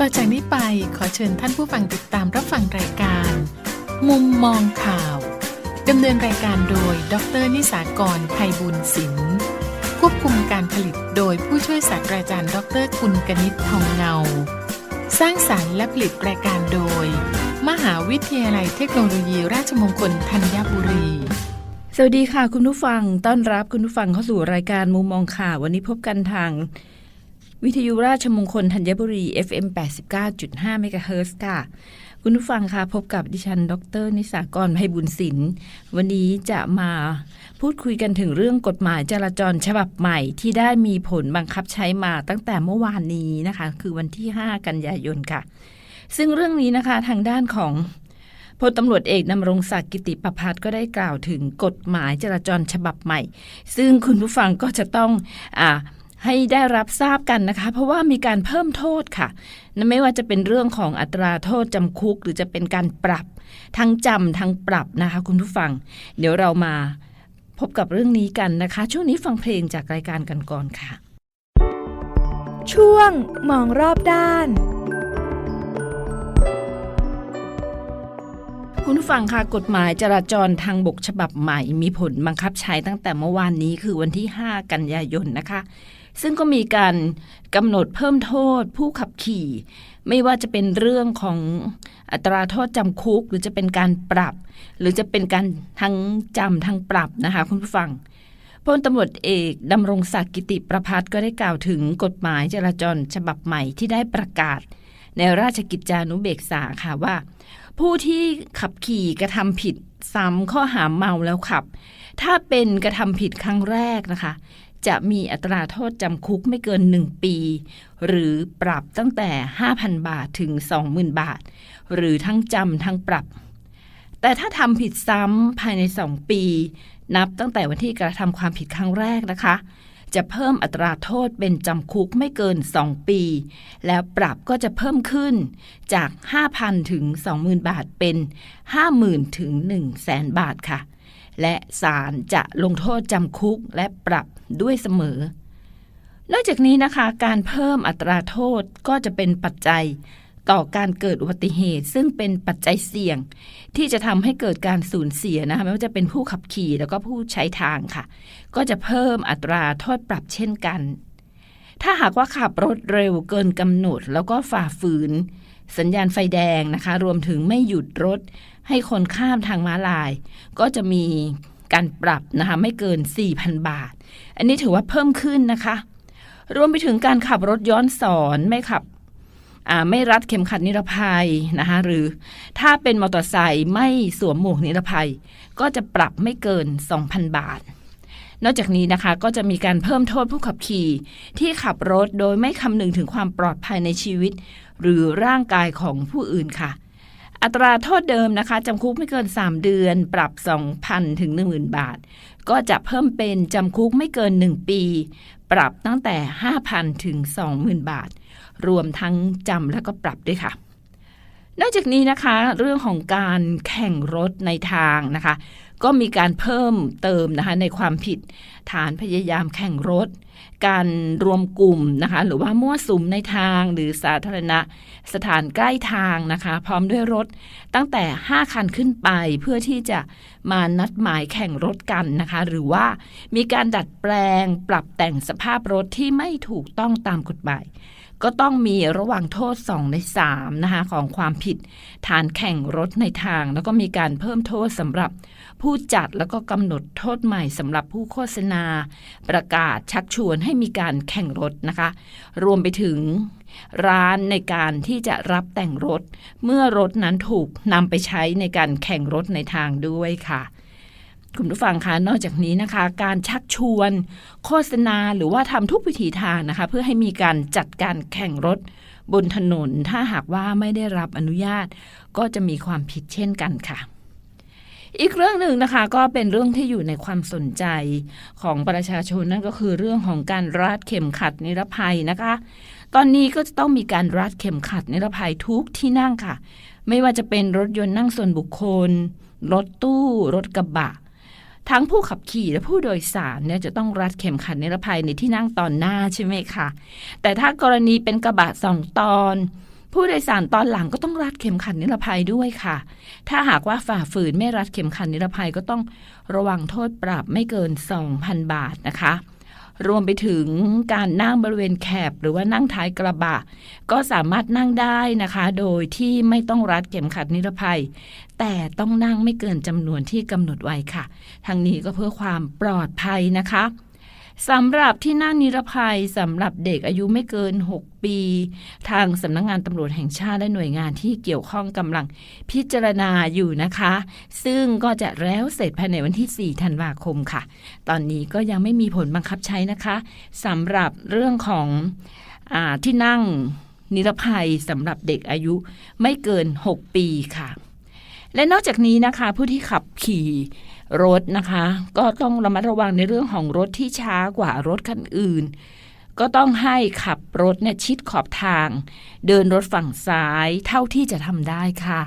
ต่อจากนี้ไปขอเชิญท่านผู้ฟังติดตามรับฟังรายการ มุมมองข่าวดำเนินรายการโดย ดรนิสากรไพบุญศิลป์ควบคุมการผลิตโดยผู้ช่วยศาสตราจารย์ ดรกุลกนิษฐ์ทองเงา สร้างสารรค์และผลิตรายการโดย มหาวิทยาลัยเทคโนโลยีราชมงคลธัญบุรี สวัสดีค่ะคุณผู้ฟัง ต้อนรับคุณผู้ฟังเข้าสู่รายการมุมมองข่าววันนี้พบกันทาง วิทยุราชมงคลธัญบุรี FM 89.5เมกะเฮิรตซ์ค่ะ คุณผู้ฟังคะพบกับดิฉัน ดร นิสากรไพบุญศิลป์วันนี้จะมาพูดคุยกันถึงเรื่องกฎหมายจราจรฉบับใหม่ที่ได้มีผลบังคับใช้มาตั้งแต่เมื่อวานนี้นะคะ คือวันที่ 5 กันยายนค่ะ ซึ่งเรื่องนี้นะคะทางด้านของพลตำรวจเอกดำรงศักดิ์กิติประพัฒน์ก็ได้กล่าวถึงกฎหมายจราจรฉบับใหม่ ซึ่งคุณผู้ฟังก็จะต้องอ่า ให้ได้รับทราบกันนะคะ เพราะว่ามีการเพิ่มโทษค่ะนั่นไม่ว่าจะเป็นเรื่องของอัตราโทษจำคุก หรือจะเป็นการปรับ ทั้งจำทั้งปรับนะคะ คุณผู้ฟัง เดี๋ยวเรามาพบกับเรื่องนี้กันนะคะ ช่วงนี้ฟังเพลงจากรายการกันก่อนค่ะ ช่วงมองรอบด้าน คุณผู้ฟังค่ะกฎหมายจราจรทางบกฉบับใหม่ มีผลบังคับใช้ตั้งแต่เมื่อวานนี้คือวันที่ 5 กันยายนนะคะ ซึ่งก็มีการกำหนดเพิ่มโทษผู้ขับขี่ ไม่ว่าจะเป็นเรื่องของอัตราโทษจำคุก หรือจะเป็นการปรับ หรือจะเป็นการทั้งจำทั้งปรับนะคะคุณผู้ฟังพลตำรวจเอกดำรงศักดิ์กิติประพัฒก็ได้กล่าวถึงกฎหมายจราจรฉบับใหม่ที่ได้ประกาศ ในราชกิจจานุเบกษาค่ะว่า ผู้ที่ขับขี่กระทำผิดซ้ำข้อหาเมาแล้วขับ ถ้าเป็นกระทำผิดครั้งแรกนะคะ จะมีอัตราโทษจำคุกไม่เกิน 1 ปี หรือปรับตั้งแต่ 5,000 บาทถึง 20,000 บาท หรือทั้งจำทั้งปรับ แต่ถ้าทำผิดซ้ำภายใน 2 ปี นับตั้งแต่วันที่กระทำความผิดครั้งแรกนะคะ จะเพิ่มอัตราโทษเป็นจำคุกไม่เกิน 2 ปี แล้วปรับก็จะเพิ่มขึ้นจาก 5,000 ถึง 20,000 บาทเป็น 50,000 ถึง 100,000 บาทค่ะ และศาลจะลงโทษจำคุกและปรับด้วยเสมอ นอกจากนี้นะคะ การเพิ่มอัตราโทษก็จะเป็นปัจจัยต่อการเกิดอุบัติเหตุ ซึ่งเป็นปัจจัยเสี่ยง ที่จะทำให้เกิดการสูญเสียนะคะไม่ว่าจะเป็นผู้ขับขี่แล้วก็ผู้ใช้ทางค่ะ ก็จะเพิ่มอัตราโทษปรับเช่นกัน ถ้าหากว่าขับรถเร็วเกินกำหนด แล้วก็ฝ่าฝืน สัญญาณไฟแดงนะคะ รวมถึงไม่หยุดรถ ให้คนข้ามทางม้าลาย ก็จะมีการปรับนะคะไม่เกิน 4,000 บาท อันนี้ถือว่าเพิ่มขึ้นนะคะ รวมไปถึงการขับรถย้อนสอนไม่ขับไม่รัดเข็มขัดนิรภัยนะคะหรือถ้าเป็นมอเตอร์ไซค์ไม่สวมหมวกนิรภัย ก็จะปรับไม่เกิน 2,000 บาท นอกจากนี้นะคะก็จะมีการเพิ่มโทษผู้ขับขี่ ที่ขับรถโดยไม่คำนึงถึงความปลอดภัยในชีวิต หรือร่างกายของผู้อื่นค่ะ อัตราโทษเดิมนะคะจำคุกไม่เกิน 3 เดือน ปรับ 2,000 ถึง 10,000 บาท ก็จะเพิ่มเป็นจำคุกไม่เกิน 1 ปี ปรับตั้งแต่ 5,000 ถึง 20,000 บาท รวมทั้งจำและก็ปรับด้วยค่ะนอกจากนี้นะคะ เรื่องของการแข่งรถในทางนะคะ ก็มีการเพิ่มเติมนะคะในความผิดฐานพยายามแข่งรถ การรวมกลุ่มนะคะหรือว่ามั่วสุมในทางหรือสาธารณะสถานใกล้ทางนะคะ พร้อมด้วยรถตั้งแต่ 5 คันขึ้นไปเพื่อที่จะมานัดหมายแข่งรถกันนะคะ หรือว่ามีการดัดแปลงปรับแต่งสภาพรถที่ไม่ถูกต้องตามกฎหมายก็ต้องมีระหว่างโทษ 2 ใน 3 นะคะของความผิด ฐานแข่งรถในทาง แล้วก็มีการเพิ่มโทษสำหรับ ผู้จัดแล้วก็กำหนดโทษใหม่สำหรับผู้โฆษณา ประกาศชักชวนให้มีการแข่งรถนะคะ รวมไปถึงร้านในการที่จะรับแต่งรถ เมื่อรถนั้นถูกนำไปใช้ในการแข่งรถในทางด้วยค่ะคุณผู้ฟังคะนอกจากนี้นะคะ การชักชวน โฆษณาหรือว่าทำทุกวิถีทางนะคะ เพื่อให้มีการจัดการแข่งรถบนถนน ถ้าหากว่าไม่ได้รับอนุญาต ก็จะมีความผิดเช่นกันค่ะ อีกเรื่องหนึ่งนะคะก็เป็นเรื่องที่อยู่ในความสนใจของประชาชนนั่นก็คือเรื่องของการรัดเข็มขัดนิรภัยนะคะ ตอนนี้ก็จะต้องมีการรัดเข็มขัดนิรภัยทุกที่นั่งค่ะ ไม่ว่าจะเป็นรถยนต์นั่งส่วนบุคคล รถตู้ รถกระบะ ทั้งผู้ขับขี่และผู้โดยสารเนี่ยจะต้องรัดเข็มขัดนิรภัยในที่นั่งตอนหน้าใช่ไหมคะแต่ถ้ากรณีเป็นกระบะสองตอน ผู้โดยสารตอนหลังก็ต้องรัดเข็มขัดนิรภัยด้วยค่ะ ถ้าหากว่าฝ่าฝืนไม่รัดเข็มขัดนิรภัยก็ต้องระวังโทษปรับไม่เกิน 2,000 บาทนะคะ รวมไปถึงการนั่งบริเวณแคบหรือว่านั่งท้ายกระบะ ก็สามารถนั่งได้นะคะ โดยที่ไม่ต้องรัดเข็มขัดนิรภัย แต่ต้องนั่งไม่เกินจำนวนที่กำหนดไว้ค่ะทางนี้ก็เพื่อความปลอดภัยนะคะ สำหรับที่นั่งนิรภัยสำหรับเด็กอายุไม่เกิน 6 ปี ทางสำนักงงานตำรวจแห่งชาติและหน่วยงานที่เกี่ยวข้องกำลังพิจารณาอยู่นะคะ ซึ่งก็จะแล้วเสร็จภายในวันที่ 4 ธันวาคมค่ะ ตอนนี้ก็ยังไม่มีผลบังคับใช้นะคะสำหรับเรื่องของอที่นั่งนิรภัยสำหรับเด็กอายุไม่เกิน 6 ปีค่ะ และนอกจากนี้นะคะผู้ที่ขับขี่รถนะคะ ก็ต้องระมัดระวังในเรื่องของรถที่ช้ากว่ารถคันอื่น ก็ต้องให้ขับรถเนี่ยชิดขอบทาง เดินรถฝั่งซ้ายเท่าที่จะทำได้ค่ะ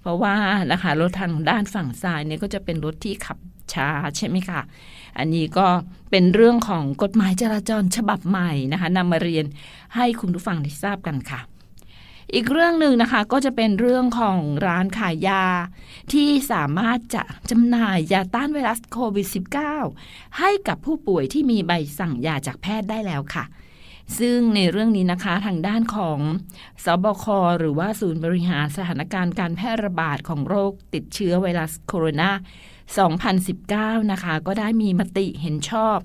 เพราะว่านะคะรถทางด้านฝั่งซ้ายเนี่ยก็จะเป็นรถที่ขับช้าใช่ไหมคะอันนี้ก็เป็นเรื่องของกฎหมายจราจรฉบับใหม่นะคะนำมาเรียนให้คุณผู้ฟังได้ทราบกันค่ะ อีกเรื่องหนึ่งนะคะก็จะเป็นเรื่องของร้านขายยา ที่สามารถจะจำหน่ายยาต้านไวรัสโควิด -19 ให้กับผู้ป่วยที่มีใบสั่งยาจากแพทย์ได้แล้วค่ะ ซึ่งในเรื่องนี้นะคะทางด้านของสบคหรือว่าศูนย์บริหารสถานการณ์การแพร่ระบาดของโรคติดเชื้อไวรัสโคโรนา 2019 นะคะ ก็ได้มีมติเห็นชอบ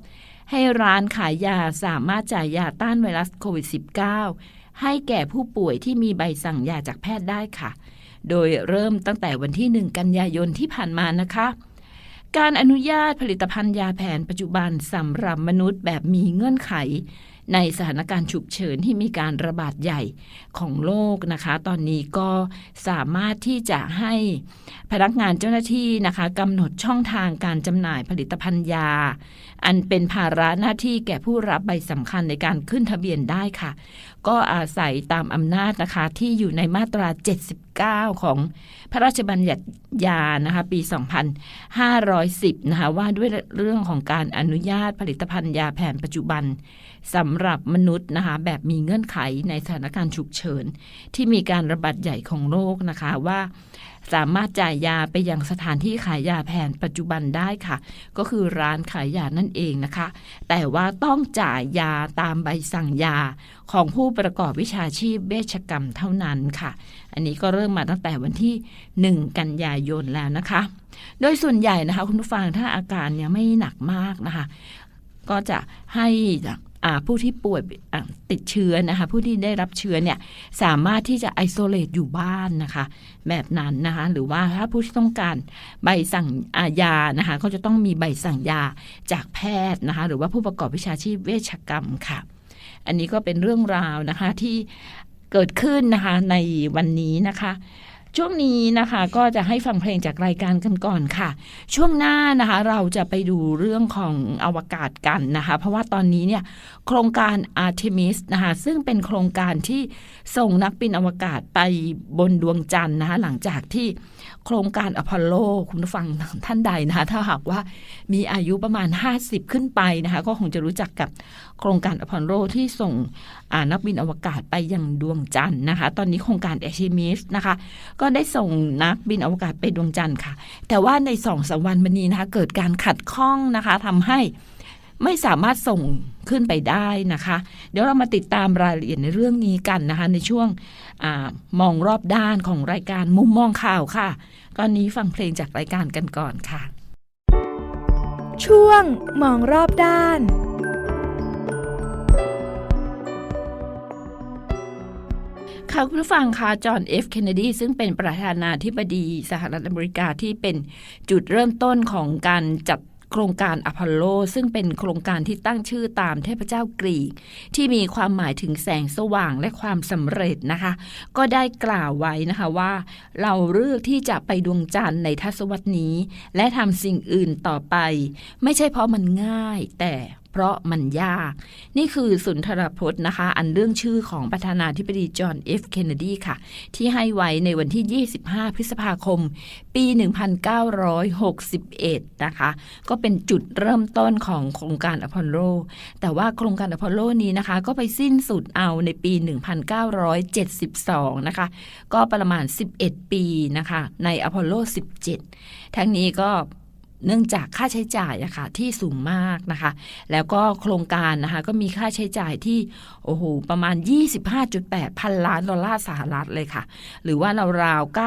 ให้ร้านขายยาสามารถจ่ายยาต้านไวรัสโควิด -19 ให้แก่ผู้ป่วยที่มีใบสั่งยาจากแพทย์ได้ค่ะ โดยเริ่มตั้งแต่วันที่ 1 กันยายนที่ผ่านมานะคะ การอนุญาตผลิตภัณฑ์ยาแผนปัจจุบันสำหรับมนุษย์แบบมีเงื่อนไข ในสถานการณ์ฉุกเฉินที่มีการระบาดใหญ่ของโลกนะคะ ตอนนี้ก็สามารถที่จะให้พนักงานเจ้าหน้าที่นะคะกำหนดช่องทางการจำหน่ายผลิตภัณฑ์ยา อันเป็นภาระหน้าที่แก่ผู้รับใบสำคัญในการขึ้นทะเบียนได้ค่ะ ก็อาศัยตามอำนาจนะคะที่อยู่ในมาตรา 79 ของพระราชบัญญัติยานะคะปี 2510 นะคะว่าด้วยเรื่องของการอนุญาตผลิตภัณฑ์ยาแผนปัจจุบันสำหรับมนุษย์นะคะแบบมีเงื่อนไขในสถานการณ์ฉุกเฉิน ที่มีการระบาดใหญ่ของโรคนะคะว่า สามารถจ่ายยาไปยังสถานที่ขายยาแผนปัจจุบันได้ค่ะ ก็คือร้านขายยานั่นเองนะคะ แต่ว่าต้องจ่ายยาตามใบสั่งยาของผู้ประกอบวิชาชีพเวชกรรมเท่านั้นค่ะ อันนี้ก็เริ่มมาตั้งแต่วันที่ 1 กันยายนแล้วนะคะ โดยส่วนใหญ่นะคะ คุณผู้ฟังถ้าอาการเนี่ยไม่หนักมากนะคะ ก็จะให้ ผู้ที่ป่วยติดเชื้อนะคะ ผู้ที่ได้รับเชื้อเนี่ยสามารถที่จะไอโซเลตอยู่บ้านนะคะ แบบนั้นนะคะ หรือว่าถ้าผู้ที่ต้องการใบสั่งอายานะคะ ก็จะต้องมีใบสั่งยาจากแพทย์นะคะ หรือว่าผู้ประกอบวิชาชีพเวชกรรมค่ะ อันนี้ก็เป็นเรื่องราวนะคะที่เกิดขึ้นนะคะในวันนี้นะคะ ช่วงนี้นะคะก็จะให้ฟังเพลงจากรายการกันก่อนค่ะ ช่วงหน้านะคะเราจะไปดูเรื่องของอวกาศกันนะคะ เพราะว่าตอนนี้เนี่ยโครงการ Artemis นะคะซึ่งเป็นโครงการที่ส่งนักบินอวกาศไปบนดวงจันทร์นะคะหลังจากที่โครงการอพอลโล คุณผู้ฟังท่านใดนะคะถ้าหากว่ามีอายุประมาณ 50 ขึ้นไปนะคะก็คงจะรู้จักกับ โครงการอพอลโลที่ส่งนักบินอวกาศไปยังดวงจันทร์นะคะ ตอนนี้โครงการ Artemis นะคะ ก็ได้ส่งนักบินอวกาศไปดวงจันทร์ค่ะ แต่ว่าในสองสามวันมานี้นะคะ เกิดการขัดข้องนะคะทำให้ไม่สามารถส่งขึ้นไปได้นะคะ เดี๋ยวเรามาติดตามรายละเอียดในเรื่องนี้กันนะคะ ในช่วงอมองรอบด้านของรายการมุมมองข่าวค่ะตอนนี้ฟังเพลงจากรายการกันก่อนค่ะ ช่วงมองรอบด้าน ค่ะคุณผู้ฟังคะจอห์นเอฟเคนเนดีซึ่งเป็นประธานาธิบดีสหรัฐอเมริกาที่เป็นจุดเริ่มต้นของการจัดโครงการอพอลโล ซึ่งเป็นโครงการที่ตั้งชื่อตามเทพเจ้ากรีก ที่มีความหมายถึงแสงสว่างและความสำเร็จนะคะ ก็ได้กล่าวไว้นะคะว่า เราเลือกที่จะไปดวงจันทร์ในทศวรรษนี้ และทำสิ่งอื่นต่อไป ไม่ใช่เพราะมันง่าย แต่ เพราะมันยาก นี่คือสุนทรพจน์นะคะ อันเรื่องชื่อของประธานาธิบดีจอห์นเอฟเคนเนดีค่ะ ที่ให้ไว้ในวันที่ 25 พฤษภาคม ปี 1961 นะคะ ก็เป็นจุดเริ่มต้นของโครงการอพอลโล แต่ว่าโครงการอพอลโลนี้นะคะ ก็ไปสิ้นสุดเอาในปี 1972 นะคะ ก็ประมาณ 11 ปีนะคะ ในอพอลโล 17 ทั้งนี้ก็เเนื่องจากค่าใช้จ่ายอะค่ะที่สูงมากนะคะ แล้วก็โครงการนะคะก็มีค่าใช้จ่ายที่โอ้โหประมาณ 25.8 พันล้านดอลลาร์สหรัฐเลยค่ะ หรือว่าราวๆ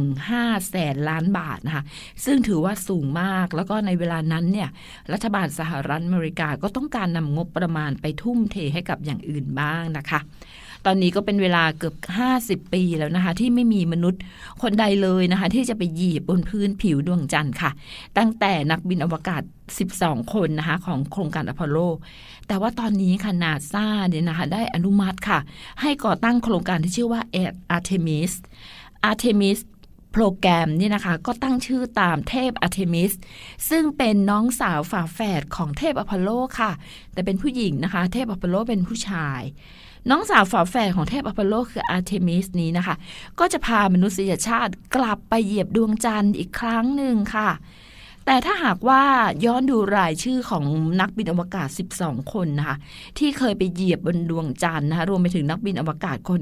9.15 แสนล้านบาทนะคะ ซึ่งถือว่าสูงมากแล้วก็ในเวลานั้นเนี่ยรัฐบาลสหรัฐอเมริกาก็ต้องการนำงบประมาณไปทุ่มเทให้กับอย่างอื่นบ้างนะคะ ตอนนี้ก็เป็นเวลาเกือบ 50 ปีแล้วนะคะ ที่ไม่มีมนุษย์คนใดเลยนะคะ ที่จะไปเหยียบบนพื้นผิวดวงจันทร์ค่ะ ตั้งแต่นักบินอวกาศ 12 คนนะคะ ของโครงการอพอลโล แต่ว่าตอนนี้ค่ะนาซาเนี่ยนะคะ ได้อนุมัติค่ะ ให้ก่อตั้งโครงการที่ชื่อว่า Artemis Artemis โปรแกรมนี่นะคะก็ตั้งชื่อตามเทพอาร์เทมิส ซึ่งเป็นน้องสาวฝาแฝดของเทพอพอลโลค่ะ แต่เป็นผู้หญิงนะคะ เทพอพอลโลเป็นผู้ชาย น้องสาวฝาแฝดของเทพอพอลโลคืออาร์เทมิสนี้นะคะ ก็จะพามนุษยชาติกลับไปเหยียบดวงจันทร์อีกครั้งหนึ่งค่ะ แต่ถ้าหากว่าย้อนดูรายชื่อของนักบินอวกาศ 12 คนนะคะ ที่เคยไปเหยียบบนดวงจันทร์นะคะรวมไปถึงนักบินอวกาศคน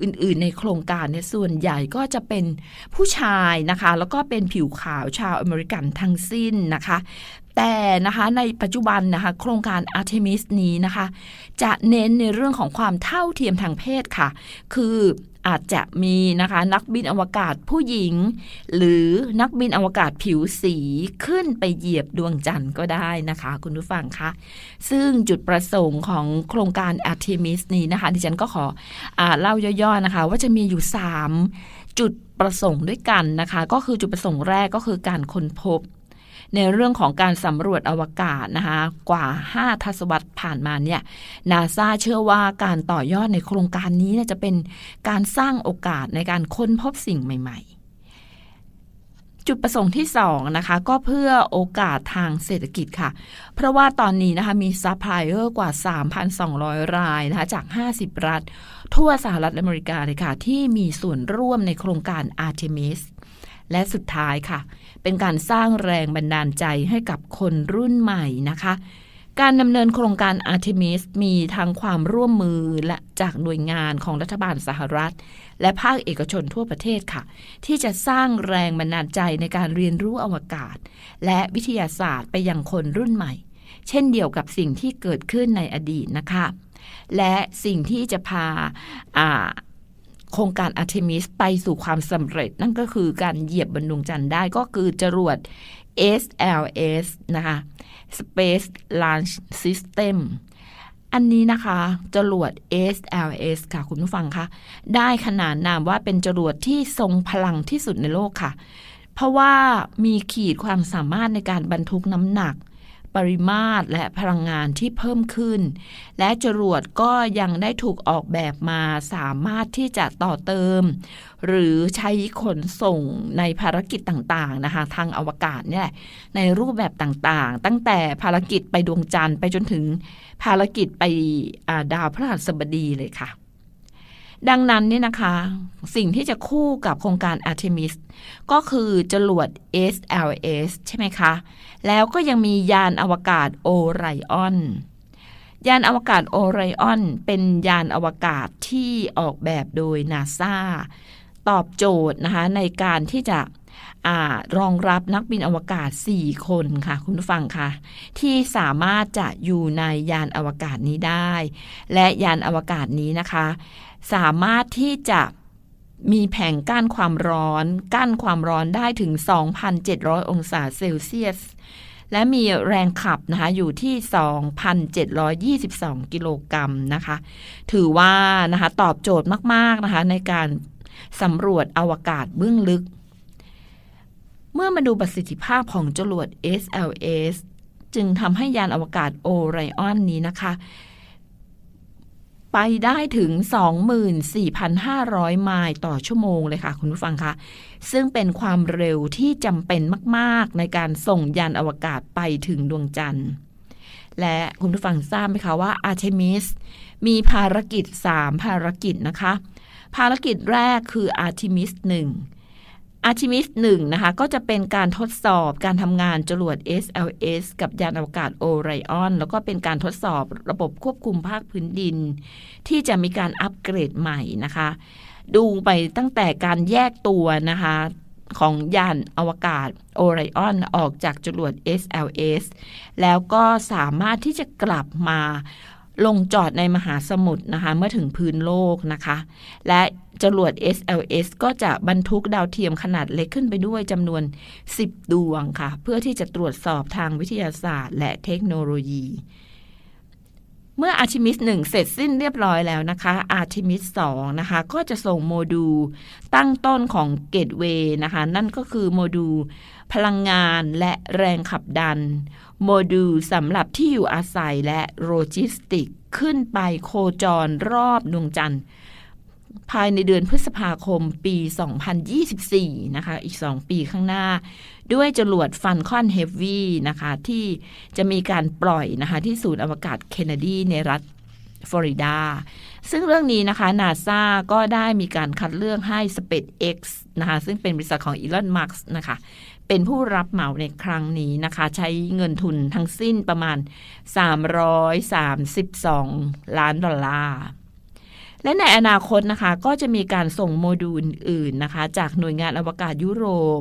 อื่น ๆ ในโครงการเนี่ยส่วนใหญ่ก็จะเป็นผู้ชายนะคะ แล้วก็เป็นผิวขาวชาวอเมริกันทั้งสิ้นนะคะ แต่นะคะในปัจจุบันนะคะโครงการ Artemis นี้นะคะ จะเน้นในเรื่องของความเท่าเทียมทางเพศค่ะ คืออาจจะมีนะคะนักบินอวกาศผู้หญิง หรือนักบินอวกาศผิวสีขึ้นไปเหยียบดวงจันทร์ก็ได้นะคะ คุณผู้ฟังคะซึ่งจุดประสงค์ของโครงการ Artemis นี้นะคะ ดิฉันก็ขออเล่าย่อๆนะคะ ว่าจะมีอยู่ 3 จุดประสงค์ด้วยกันนะคะ ก็คือจุดประสงค์แรกก็คือการค้นพบ ในเรื่องของการสำรวจอวกาศนะคะกว่า 5 ทศวรรษผ่านมาเนี่ยนาซาเชื่อว่าการต่อยอดในโครงการนี้จะเป็นการสร้างโอกาสในการค้นพบสิ่งใหม่ ๆจุดประสงค์ที่2นะคะก็เพื่อโอกาสทางเศรษฐกิจค่ะ เพราะว่าตอนนี้นะคะมีซัพพลายเออร์กว่า 3,200 รายนะคะจาก 50 รัฐ ทั่วสหรัฐอเมริกาเลยค่ะ ที่มีส่วนร่วมในโครงการ Artemis และสุดท้ายค่ะ เป็นการสร้างแรงบันดาลใจให้กับคนรุ่นใหม่นะคะ การดำเนินโครงการ Artemis มีทั้งความร่วมมือและจากหน่วยงานของรัฐบาลสหรัฐ และภาคเอกชนทั่วประเทศค่ะ ที่จะสร้างแรงบันดาลใจในการเรียนรู้อวกาศ และวิทยาศาสตร์ไปยังคนรุ่นใหม่ เช่นเดียวกับสิ่งที่เกิดขึ้นในอดีตนะคะ และสิ่งที่จะพาอ่า โครงการ Artemis ไปสู่ความสำเร็จ นั่นก็คือการเหยียบบนดวงจันทร์ได้ก็คือจรวด SLS นะคะ Space Launch System อันนี้นะคะจรวด SLS ค่ะคุณผู้ฟังคะได้ขนานนามว่าเป็นจรวดที่ทรงพลังที่สุดในโลกค่ะ เพราะว่ามีขีดความสามารถในการบรรทุกน้ำหนัก ปริมาตรและพลังงานที่เพิ่มขึ้น และจรวดก็ยังได้ถูกออกแบบมาสามารถที่จะต่อเติม หรือใช้ขนส่งในภารกิจต่างๆนะคะทางอวกาศเนี่ยในรูปแบบต่างๆ ตั้งแต่ภารกิจไปดวงจันทร์ไปจนถึงภารกิจไปดาวพฤหัสบดีเลยค่ะ ดังนั้นเนี่ยนะคะ สิ่งที่จะคู่กับโครงการ Artemis ก็คือจรวด SLS ใช่ไหมคะ แล้วก็ยังมียานอวกาศโอไรออนยานอวกาศโอไรออนเป็นยานอวกาศที่ออกแบบโดยนาซาตอบโจทย์นะคะในการที่จะอรองรับนักบินอวกาศ 4 คนค่ะ คุณผู้ฟังค่ะที่สามารถจะอยู่ในยานอวกาศนี้ได้ และยานอวกาศนี้นะคะ สามารถที่จะมีแผงกั้นความร้อน กั้นความร้อนได้ถึง 2,700 องศาเซลเซียส และมีแรงขับนะคะอยู่ที่ 2,722 กิโลกรัมนะคะ ถือว่านะคะตอบโจทย์มาก ๆ นะคะ ในการสำรวจอวกาศเบื้องลึก เมื่อมาดูประสิทธิภาพของจรวด SLS จึงทำให้ยานอวกาศโอไรออนนี้นะคะ ไปได้ถึง 24,500 ไมล์ต่อชั่วโมงเลยค่ะ คุณผู้ฟังคะ ซึ่งเป็นความเร็วที่จำเป็นมากๆ ในการส่งยานอวกาศไปถึงดวงจันทร์ และคุณผู้ฟังทราบไหมคะว่าอาร์เทมิสมีภารกิจ 3 ภารกิจนะคะ ภารกิจแรกคืออาร์ e มิส1 อาร์ e มิส1นะคะ ก็จะเป็นการทดสอบการทำงานจรวด SLS กับยานอวกาศโอไรออนแล้วก็เป็นการทดสอบระบบควบคุมภาคพื้นดิน ที่จะมีการอัปเกรดใหม่นะคะ ดูไปตั้งแต่การแยกตัวนะคะของยานอวกาศโอไรออนออกจากจรวด SLS แล้วก็สามารถที่จะกลับมาลงจอดในมหาสมุทรนะคะ เมื่อถึงพื้นโลกนะคะ และ จรวด SLS ก็จะบรรทุกดาวเทียมขนาดเล็กขึ้นไปด้วยจำนวน 10 ดวงค่ะ เพื่อที่จะตรวจสอบทางวิทยาศาสตร์และเทคโนโลยี เมื่ออาร์ e มิส1เสร็จสิ้นเรียบร้อยแล้วนะคะอาร์ e มิส2นะคะ ก็จะส่งโมดูลตั้งต้นของเกตเวย์นะคะ นั่นก็คือโมดูลพลังงานและแรงขับดัน โมดูลสำหรับที่อยู่อาศัยและโลจิสติก ขึ้นไปโคจรรอบดวงจันทร์ ภายในเดือนพฤษภาคมปี 2024 นะคะ อีก 2 ปีข้างหน้า ด้วยจรวดฟันคอนเฮฟวี่นะคะ ที่จะมีการปล่อยนะคะ ที่ศูนย์อวกาศเคนเนดีในรัฐฟลอริดา ซึ่งเรื่องนี้นะคะนาซาก็ได้มีการคัดเลือกให้ SpaceX นะคะ ซึ่งเป็นบริษัทของอีลอนมัสก์นะคะ เป็นผู้รับเหมาในครั้งนี้นะคะ ใช้เงินทุนทั้งสิ้นประมาณ 332 ล้านดอลลาร์ และในอนาคตนะคะก็จะมีการส่งโมดูลอื่นนะคะ จากหน่วยงานอวกาศยุโรป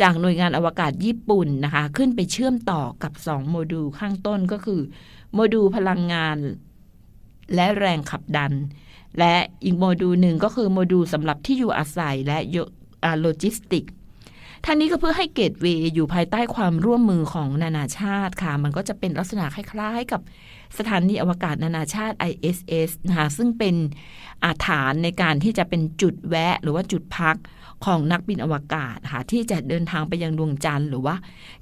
จากหน่วยงานอวกาศญี่ปุ่นนะคะ ขึ้นไปเชื่อมต่อกับ 2 โมดูลข้างต้นก็คือ โมดูลพลังงาน และแรงขับดัน และอีกโมดูลหนึ่งก็คือโมดูลสำหรับที่อยู่อาศัยและโลจิสติกท่างนี้ก็เพื่อให้เกตเวย์อยู่ภายใต้ความร่วมมือของนานาชาติค่ะ มันก็จะเป็นลักษณะคล้ายๆ กับ สถานีอวกาศนานาชาติ ISS นะคะซึ่งเป็นอาฐานในการที่จะเป็นจุดแวะหรือว่าจุดพัก ของนักบินอวกาศค่ะที่จะเดินทางไปยังดวงจันทร์ หรือว่า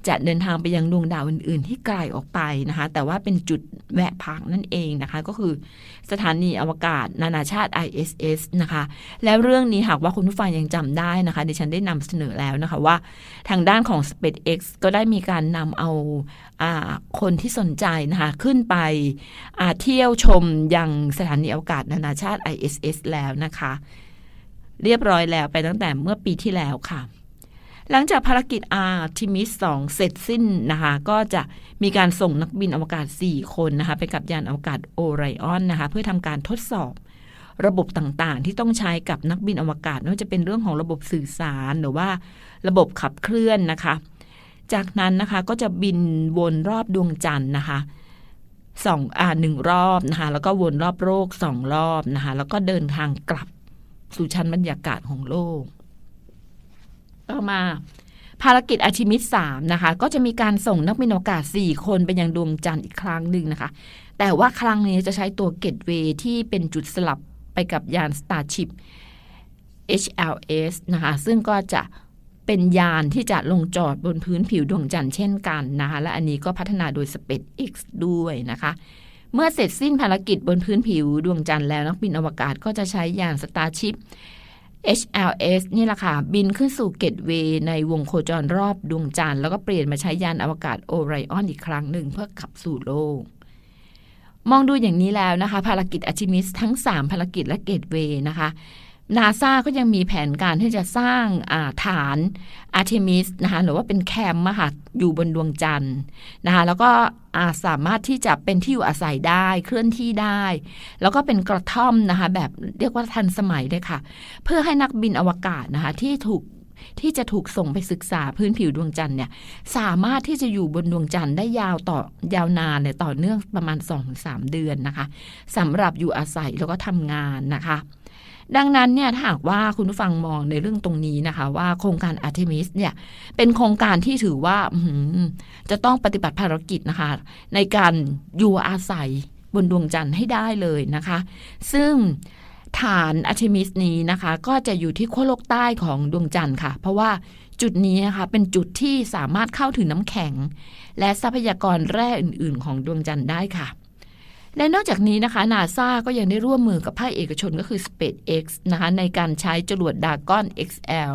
จะเดินทางไปยังดวงดาวอื่น ๆ ที่ไกลออกไปนะคะ แต่ว่าเป็นจุดแวะพักนั่นเองนะคะ ก็คือสถานีอวกาศนานาชาติ ISS นะคะ แล้วเรื่องนี้หากว่าคุณผู้ฟังยังจำได้นะคะดิฉันได้นำเสนอแล้วนะคะว่าทางด้านของ SpaceX ก็ได้มีการนำเอาคนที่สนใจนะคะขึ้นไปเที่ยวชมยังสถานีอวกาศนานาชาติ ISS แล้วนะคะ เรียบร้อยแล้วไปตั้งแต่เมื่อปีที่แล้วค่ะ หลังจากภารกิจ Artemis 2เสร็จสิ้นนะคะ ก็จะมีการส่งนักบินอวกาศ 4 คนนะคะ ไปกับยานอวกาศโอไรออนนะคะ เพื่อทำการทดสอบระบบต่างๆ ที่ต้องใช้กับนักบินอวกาศไม่ว่าจะเป็นเรื่องของระบบสื่อสารหรือว่าระบบขับเคลื่อนนะคะ จากนั้นนะคะก็จะบินวนรอบดวงจันทร์นะคะสองอ่าหนึ่งรอบนะคะแล้วก็วนรอบโลกสองรอบนะคะแล้วก็เดินทางกลับ สู่ชั้นบรรยากาศของโลก ต่อมาภารกิจอาชิมิสสามนะคะ ก็จะมีการส่งนักบินอวกาศ 4 คนไปยังดวงจันทร์อีกครั้งหนึ่งนะคะ แต่ว่าครั้งนี้จะใช้ตัวเกตเวย์ที่เป็นจุดสลับไปกับยาน Starship HLS นะคะ ซึ่งก็จะเป็นยานที่จะลงจอดบนพื้นผิวดวงจันทร์เช่นกันนะคะ และอันนี้ก็พัฒนาโดย SpaceX ด้วยนะคะ เมื่อเสร็จสิ้นภารกิจบนพื้นผิวดวงจันทร์แล้วนักบินอวกาศก็จะใช้ยาน Starship HLS นี่แหละค่ะ บินขึ้นสู่เกตเวย์ในวงโคจรรอบดวงจันทร์แล้วก็เปลี่ยนมาใช้ยานอวกาศโอไรออนอีกครั้งหนึ่งเพื่อขับสู่โลก มองดูอย่างนี้แล้วนะคะ ภารกิจอาชิมิสทั้ง 3 ภารกิจและเกตเวย์นะคะ นาซาก็ยังมีแผนการที่จะสร้างาฐานอาร์เทมิสนะคะหรือว่าเป็นแคมป์มหาอยู่บนดวงจันทร์นะคะแล้วก็สามารถที่จะเป็นที่อยู่อาศัยได้เคลื่อนที่ได้ แล้วก็เป็นกระท่อมนะคะแบบเรียกว่าทันสมัยเลยค่ะ เพื่อให้นักบินอวกาศนะคะที่ถูกที่จะถูกส่งไปศึกษาพื้นผิวดวงจันทร์เนี่ยสามารถที่จะอยู่บนดวงจันทร์ได้ยาวต่อยาวนานเนี่ยต่อเนื่องประมาณ 2-3 เดือนนะคะสำหรับอยู่อาศัยแล้วก็ทำงานนะคะ ดังนั้นเนี่ยถ้าหากว่าคุณผู้ฟังมองในเรื่องตรงนี้นะคะ ว่าโครงการอาร์เทมิสเนี่ยเป็นโครงการที่ถือว่าจะต้องปฏิบัติภารกิจนะคะ ในการอยู่อาศัยบนดวงจันทร์ให้ได้เลยนะคะ ซึ่งฐานอาร์เทมิสนี้นะคะ ก็จะอยู่ที่ขั้วโลกใต้ของดวงจันทร์ค่ะ เพราะว่าจุดนี้นะคะเป็นจุดที่สามารถเข้าถึงน้ำแข็ง และทรัพยากรแร่อื่น ๆ ของดวงจันทร์ได้ค่ะ และนอกจากนี้นะคะนาซาก็ยังได้ร่วมมือกับภาคเอกชนก็คือ SpaceX นะคะในการใช้จรวดดากอน XL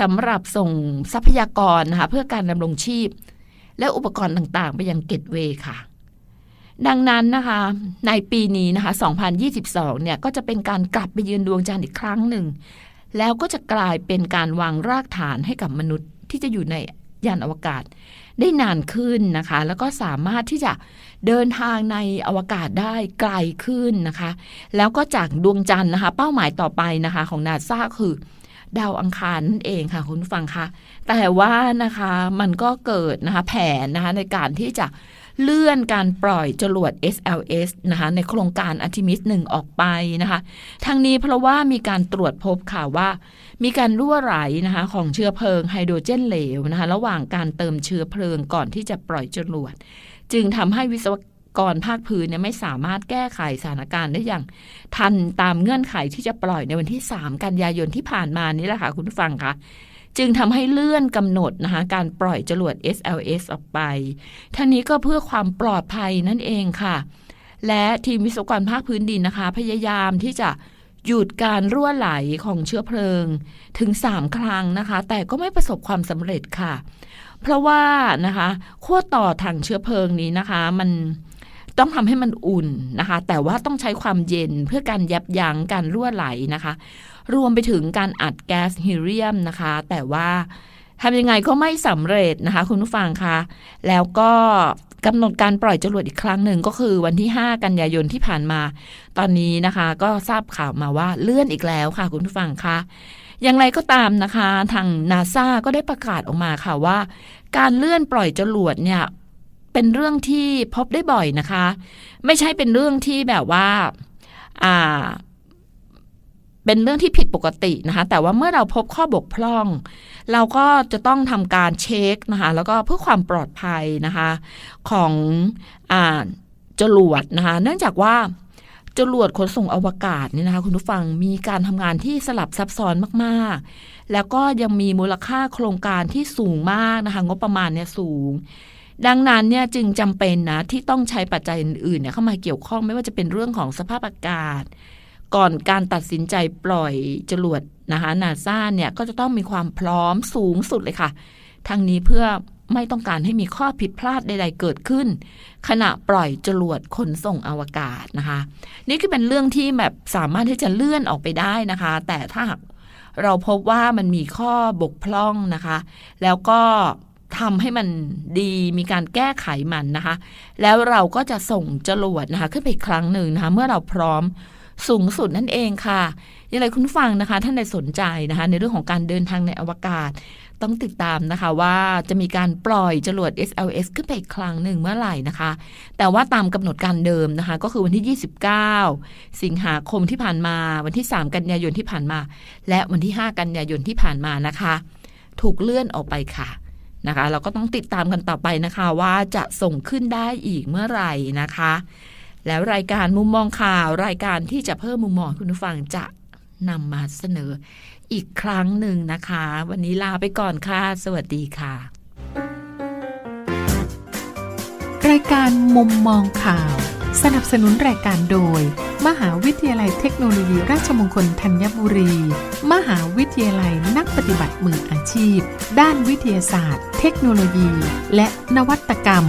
สำหรับส่งทรัพยากรนะคะเพื่อการดำรงชีพ และอุปกรณ์ต่างๆ ไปยังเกตเวย์ค่ะ ดังนั้นนะคะในปีนี้นะคะ 2022 เนี่ยก็จะเป็นการกลับไปยืนดวงจันทร์อีกครั้งหนึ่ง แล้วก็จะกลายเป็นการวางรากฐานให้กับมนุษย์ที่จะอยู่ใน ยานอวกาศได้นานขึ้นนะคะ แล้วก็สามารถที่จะเดินทางในอวกาศได้ไกลขึ้นนะคะ แล้วก็จากดวงจันทร์นะคะ เป้าหมายต่อไปนะคะ ของนาซาคือดาวอังคารนั่นเองค่ะคุณฟังคะแต่ว่านะคะมันก็เกิดนะคะแผนนะคะในการที่จะ เลื่อนการปล่อยจรวด SLS นะคะในโครงการอัติมิสหนึ่งออกไปนะคะทางนี้เพราะว่ามีการตรวจพบค่ะว่า มีการรั่วไหลนะคะของเชื้อเพลิงไฮโดรเจนเหลวนะคะระหว่างการเติมเชื้อเพลิงก่อนที่จะปล่อยจรวด จึงทำให้วิศว กรภาคพื้นเนี่ยไม่สามารถแก้ไขสถานการณ์ได้อย่าง ทันตามเงื่อนไขที่จะปล่อยในวันที่ 3 กันยายนที่ผ่านมานี่แหละค่ะคุณผู้ฟังคะจึงทำให้เลื่อนกำหนดนะคะการปล่อยจรวด SLS ออกไปทั้งนี้ก็เพื่อความปลอดภัยนั่นเองค่ะ และทีมวิศวกรภาคพื้นดินนะคะ พยายามที่จะหยุดการรั่วไหลของเชื้อเพลิงถึง 3 ครั้งนะคะ แต่ก็ไม่ประสบความสำเร็จค่ะ เพราะว่านะคะขั้วต่อถังเชื้อเพลิงนี้นะคะ มัน ต้องทำให้มันอุ่นนะคะ แต่ว่าต้องใช้ความเย็นเพื่อการยับยั้งการรั่วไหลนะคะ รวมไปถึงการอัดแก๊สฮีเลียมนะคะ แต่ว่าทำยังไงก็ไม่สำเร็จนะคะ คุณผู้ฟังคะแล้วก็กำหนดการปล่อยจรวดอีกครั้งหนึ่งก็คือวันที่ 5 กันยายนที่ผ่านมา ตอนนี้นะคะ ก็ทราบข่าวมาว่าเลื่อนอีกแล้วค่ะ คุณผู้ฟังคะอย่างไรก็ตามนะคะ ทางนาซาก็ได้ประกาศออกมาค่ะว่า การเลื่อนปล่อยจรวดเนี่ย เป็นเรื่องที่พบได้บ่อยนะคะ ไม่ใช่เป็นเรื่องที่แบบว่าอ่าเป็นเรื่องที่ผิดปกตินะคะ แต่ว่าเมื่อเราพบข้อบกพร่อง เราก็จะต้องทำการเช็คนะคะแล้วก็เพื่อความปลอดภัยนะคะของอ่าจรวดนะคะเนื่องจากว่าจรวดขนส่งอวกาศเนี่ยนะคะคุณผู้ฟังมีการทำงานที่สลับซับซ้อนมากๆ แล้วก็ยังมีมูลค่าโครงการที่สูงมากนะคะงบประมาณเนี่ยสูง ดังนั้นเนี่ยจึงจำเป็นนะที่ต้องใช้ปัจจัยอื่นๆเนี่ยเข้ามาเกี่ยวข้องไม่ว่าจะเป็นเรื่องของสภาพอากาศ ก่อนการตัดสินใจปล่อยจรวดนะคะนาซาเนี่ยก็จะต้องมีความพร้อมสูงสุดเลยค่ะ ทั้งนี้เพื่อไม่ต้องการให้มีข้อผิดพลาดใด ๆ เกิดขึ้น ขณะปล่อยจรวดขนส่งอวกาศนะคะ นี่คือเป็นเรื่องที่แบบสามารถที่จะเลื่อนออกไปได้นะคะ แต่ถ้าหากเราพบว่ามันมีข้อบกพร่องนะคะ แล้วก็ ทำให้มันดีมีการแก้ไขมันนะคะ แล้วเราก็จะส่งจรวดนะคะ ขึ้นไปครั้งหนึ่งนะคะ เมื่อเราพร้อมสูงสุดนั่นเองค่ะยังไงคุณฟังนะคะ ท่านใดสนใจนะคะ ในเรื่องของการเดินทางในอวกาศ ต้องติดตามนะคะว่าจะมีการปล่อยจรวด SLS ขึ้นไปอีกครั้งหนึ่งเมื่อไหร่นะคะ แต่ว่าตามกำหนดการเดิมนะคะ ก็คือวันที่ 29 สิงหาคมที่ผ่านมา วันที่ 3 กันยายนที่ผ่านมา และวันที่ 5 กันยายนที่ผ่านมานะคะ ถูกเลื่อนออกไปค่ะ นะคะ เราก็ต้องติดตามกันต่อไปนะคะว่าจะส่งขึ้นได้อีกเมื่อไหร่นะคะ แล้วรายการมุมมองข่าวรายการที่จะเพิ่มมุมมองคุณผู้ฟังจะนำมาเสนออีกครั้งหนึ่งนะคะ วันนี้ลาไปก่อนค่ะ สวัสดีค่ะ รายการมุมมองข่าว สนับสนุนรายการโดย มหาวิทยาลัยเทคโนโลยีราชมงคลธัญบุรี มหาวิทยาลัยนักปฏิบัติมืออาชีพ ด้านวิทยาศาสตร์ เทคโนโลยี และนวัตกรรม